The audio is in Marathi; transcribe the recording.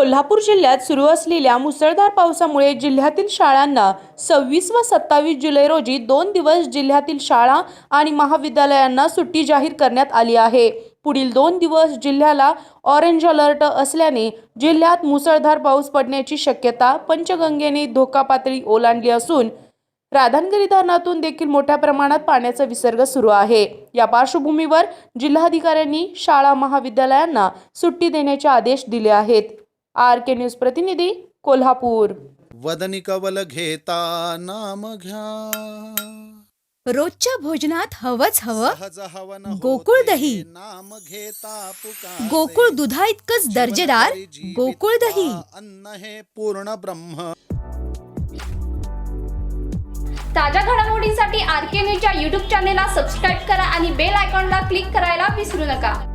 कोल्हापूर जिल्ह्यात सुरू असलेल्या मुसळधार पावसामुळे जिल्ह्यातील शाळांना सव्वीस व सत्तावीस जुलै रोजी दोन दिवस जिल्ह्यातील शाळा आणि महाविद्यालयांना सुट्टी जाहीर करण्यात आली आहे. पुढील दोन दिवस जिल्ह्याला ऑरेंज अलर्ट असल्याने जिल्ह्यात मुसळधार पाऊस पडण्याची शक्यता पंचगंगेने धोका पातळी ओलांडली असून राधानगिरी धरणातून देखील मोठ्या प्रमाणात पाण्याचा विसर्ग सुरू आहे. या पार्श्वभूमीवर जिल्हाधिकाऱ्यांनी शाळा महाविद्यालयांना सुट्टी देण्याचे आदेश दिले आहेत. आर के न्यूज प्रतिनिधी कोल्हापूर. वदनी कवल घेता नाम घ्या. रोजच्या भोजनात हवंच हवं. गोकुळ दही. नाम घेता पुकारे. गोकुळ दुधा इतकंच दर्जेदार. गोकुळ दही. अन्न हे पूर्ण ब्रह्म. ताज्या घडामोडींसाठी आर के न्यूजच्या यूट्यूब चॅनेलला सबस्क्राईब करा आणि बेल आयकॉनला क्लिक करायला विसरू नका.